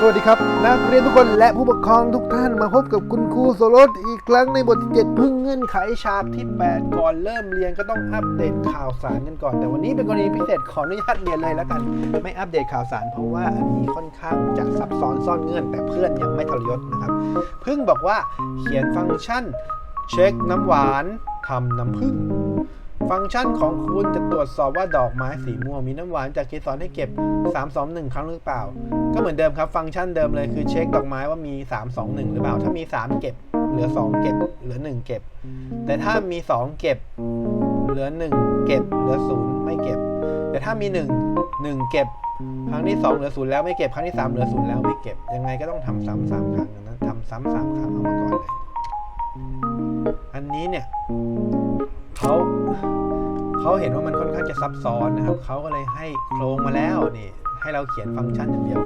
สวัสดีครับ นักเรียนทุกคนและผู้ปกครองทุกท่านมาพบกับคุณครูโซรสอีกครั้งในบทที่ 7 พึ่งเงื่อนไขฉากที่ 8 ก่อนเริ่มเรียนก็ต้องอัปเดตข่าวสารกันก่อน แต่วันนี้เป็นกรณีพิเศษขออนุญาตเรียนเลยแล้วกัน ไม่อัปเดตข่าวสารเพราะว่าอันนี้ค่อนข้างจะซับซ้อนซ่อนเงื่อนแต่เพื่อนยังไม่ทรยศนะครับ พึ่งบอกว่าเขียนฟังก์ชัน เช็คน้ำหวานทำน้ำผึ้ง ฟังก์ชันของคุณจะตรวจสอบว่าดอกไม้สีม่วงมีน้ำหวานจากเกสรให้เก็บ 3 2 1 ครั้งหรือเปล่า ก็เหมือนเดิมครับฟังก์ชันเดิมเลยคือเช็คดอกไม้ว่ามี 3 2 1 หรือเปล่า ถ้ามี 3 เก็บ เหลือ 2 เก็บ เหลือ 1 เก็บ แต่ถ้ามี 2 เก็บ เหลือ 1 เก็บ เหลือ 0 ไม่เก็บ แต่ถ้ามี 1 1 เก็บ ครั้งที่ 2 เหลือ 0 แล้วไม่เก็บ ครั้งที่ 3 เหลือ 0 แล้วไม่เก็บ ยังไงก็ต้องทำซ้ำสามครั้งนั้นทำซ้ำสามครั้งเอามาก่อนเลย อันนี้เนี่ยเขา เขาเห็นว่ามันค่อนข้างจะซับซ้อนนะครับเขาก็เลยให้โครงมาแล้วนี่ให้เราเขียนฟังก์ชันอย่างเดียว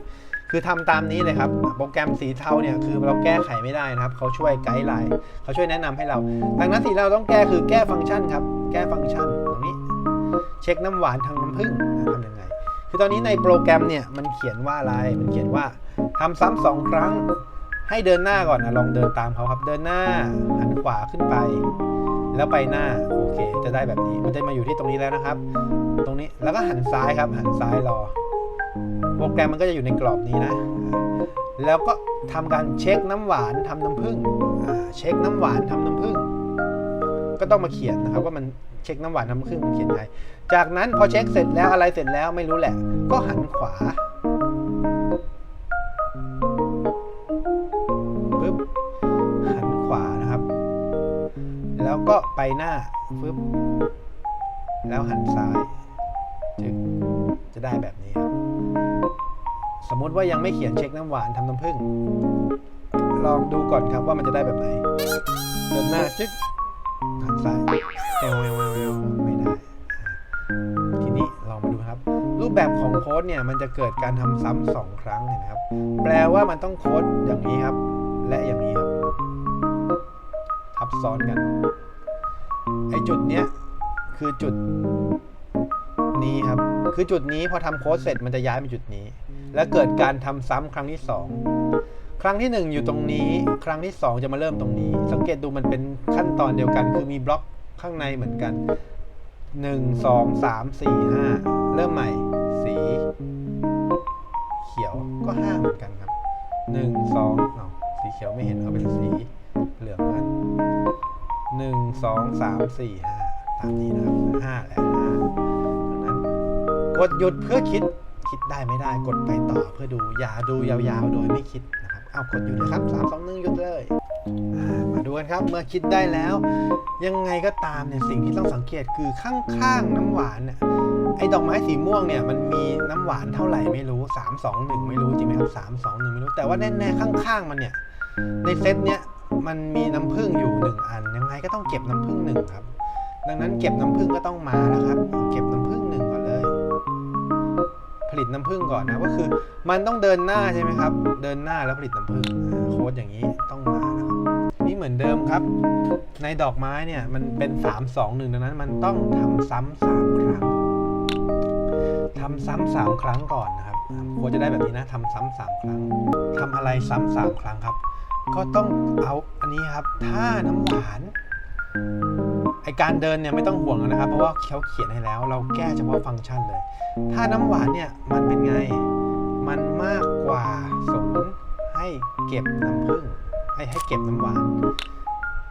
คือทำตามนี้เลยครับโปรแกรมสีเทาเนี่ยคือเราแก้ไขไม่ได้นะครับเขาช่วยไกด์ไลน์เขาช่วยแนะนำให้เรา ดังนั้นสิ่งเราต้องแก้คือแก้ฟังก์ชันครับแก้ฟังก์ชันตรงนี้ เช็คน้ำหวานทางน้ำผึ้งทำยังไงคือตอนนี้ในโปรแกรมเนี่ยมันเขียนว่าอะไรมันเขียนว่าทำซ้ำสองครั้งให้เดินหน้าก่อนนะลองเดินตามเขาครับเดินหน้าหันขวาขึ้นไป แล้วไปหน้าโอเค จะได้แบบนี้มันจะมาอยู่ที่ตรงนี้แล้วนะครับ ตรงนี้แล้วก็หันซ้ายครับ หันซ้ายรอ โปรแกรมมันก็จะอยู่ในกรอบนี้นะ แล้วก็ทำการเช็คน้ำหวานทำน้ำผึ้งเช็คน้ำหวานทำน้ำผึ้งก็ต้องมาเขียนนะครับว่ามันเช็คน้ำหวานทำน้ำผึ้งมันเขียนไงจากนั้นพอเช็คเสร็จแล้วอะไรเสร็จแล้วไม่รู้แหละ ก็หันขวา ก็ไปหน้าปึ๊บแล้วหันซ้ายจึงจะได้แบบนี้ครับ สมมติว่ายังไม่เขียนเช็คน้ำหวานทำน้ำผึ้งลองดูก่อนครับว่ามันจะได้แบบไหนเดินหน้าจึ๊กหันซ้ายแววแววแววแววไม่ได้ ทีนี้ลองมาดูครับ รูปแบบของโค้ดเนี่ยมันจะเกิดการทำซ้ำสองครั้งเห็นไหมครับ แปลว่ามันต้องโค้ดอย่างนี้ครับ และอย่างนี้ครับทับซ้อนกัน ไอจุดเนี้ยคือจุดนี้ครับ คือจุดนี้พอทำโค้ดเสร็จมันจะย้ายมาจุดนี้ และเกิดการทำซ้ำครั้งที่ 2 ครั้งที่ 1 อยู่ตรงนี้ ครั้งที่ 2 จะมาเริ่มตรงนี้ สังเกตดูมันเป็นขั้นตอนเดียวกัน คือมีบล็อกข้างในเหมือนกัน 1 2 3 4 5 เริ่มใหม่ สี เขียวก็5เหมือนกันครับ 1 2เอาสีเขียวไม่เห็นเอาเป็นสี สองสามสี่ห้าตามนี้นะครับห้าและห้าดังนั้นกดหยุดเพื่อคิดคิดได้ไม่ได้กดไปต่อเพื่อดูอย่าดูยาวๆ โดยไม่คิดนะครับเอากดหยุดเลยครับสามสองหนึ่งหยุดเลยมาดูกันครับเมื่อคิดได้แล้ว ยังไงก็ตามเนี่ยสิ่งที่ต้องสังเกตคือข้างๆน้ำหวานเนี่ยไอ้ดอกไม้สีม่วงเนี่ยมันมีน้ำหวานเท่าไหร่ไม่รู้ 3 2 1 ไม่รู้จริงไหมครับ3 2 1 ไม่รู้แต่ว่าแน่ๆข้างๆมันเนี่ยในเซตเนี่ย มันมีน้ำผึ้งอยู่หนึ่งอัน ยังไงก็ต้องเก็บน้ำผึ้งหนึ่งครับ ดังนั้นเก็บน้ำผึ้งก็ต้องมาแล้วครับ เก็บน้ำผึ้งหนึ่งก่อนเลย ผลิตน้ำผึ้งก่อนนะก็คือ มันต้องเดินหน้าใช่ไหมครับ เดินหน้าแล้วผลิตน้ำผึ้งโค้ดอย่างนี้ต้องมานะครับนี่เหมือนเดิมครับ ในดอกไม้เนี่ยมันเป็น 3 2 1 ดังนั้นมันต้องทำซ้ำสามครั้งทำซ้ำสามครั้งก่อนนะครับควรจะได้แบบนี้นะทำซ้ำสามครั้งทำอะไรซ้ำสามครั้งครับ ก็ต้องเอาอันนี้ครับท่าน้ำหวานไอการเดินเนี่ยไม่ต้องห่วงแล้วนะครับ เพราะว่าเขาเขียนให้แล้ว เราแก้เฉพาะฟังก์ชันเลยถ้าน้ำหวานเนี่ยมันเป็นไง มันมากกว่าศูนย์ให้เก็บน้ำผึ้งให้ให้เก็บน้ำหวาน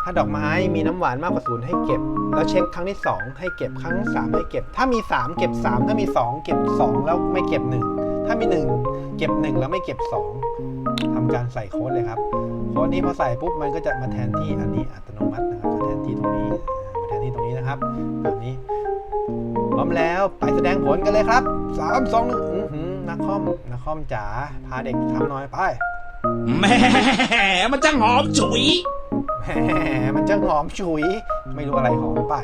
ถ้าดอกไม้มีน้ำหวานมากกว่าศูนย์ให้เก็บ แล้วเช็คครั้งที่ 2 ให้เก็บครั้งที่สามให้เก็บ ถ้ามี 3 เก็บ 3 ถ้ามี 2 เก็บ 2 แล้วไม่เก็บ 1 ถ้ามี 1 เก็บ 1 แล้วไม่เก็บ 2 ทำการใส่โค้ดเลยครับ โค้ดนี้พอใส่ปุ๊บมันก็จะมาแทนที่อันนี้อัตโนมัตินะครับมาแทนที่ที่ตรงนี้อ่ามาแทนที่ตรงนี้นะครับแบบนี้พร้อมแล้วไปแสดงผลกันเลยครับสามสองหนึ่งอื้อหือนักคอมนักคอมจ๋าพาเด็กทำหน่อยไปแหม่มันจังหอมฉุยแหมมันจะหอมฉุย ไม่รู้อะไรหอมไป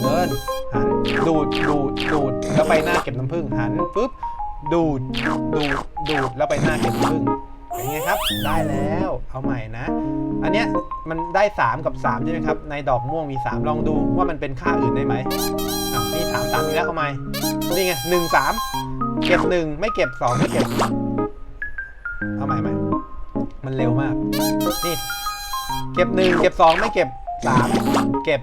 เดินหันดูดดูดดูดแล้วไปหน้าเก็บน้ำผึ้งหันปุ๊บดูดดูดดูดแล้วไปหน้าเก็บน้ำผึ้ง เป็นไงครับ ได้แล้ว เอาใหม่นะ อันเนี้ยมันได้ 3 กับ 3 ใช่ไหมครับ ในดอกม่วงมี 3 ลองดูว่ามันเป็นค่าอื่นได้ไหมอะนี่สามสามอีกแล้วเอาใหม่ นี่ไงหนึ่งสามเก็บหนึ่งไม่เก็บสองไม่เก็บ เอาใหม่ใหม่มันเร็วมาก นี่ เก็บหนึ่งเก็บสองไม่เก็บสามเก็บ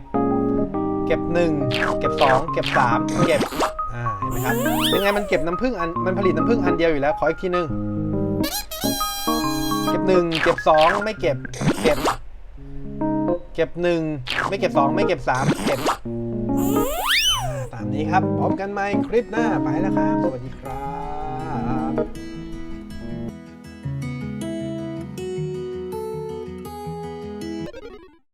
เก็บหนึ่งเก็บสองเก็บสามเก็บ อ่า เห็นไหมครับ ยังไงมันเก็บน้ำผึ้งอัน มันผลิตน้ำผึ้งอันเดียวอยู่แล้ว ขออีกทีหนึ่ง หนึ่งเก็บสองไม่เก็บ เก็บ เก็บหนึ่งไม่เก็บสองไม่เก็บสามเก็บตามนี้ครับพบกันใหม่คลิปหน้าไปแล้วครับ สวัสดีครับ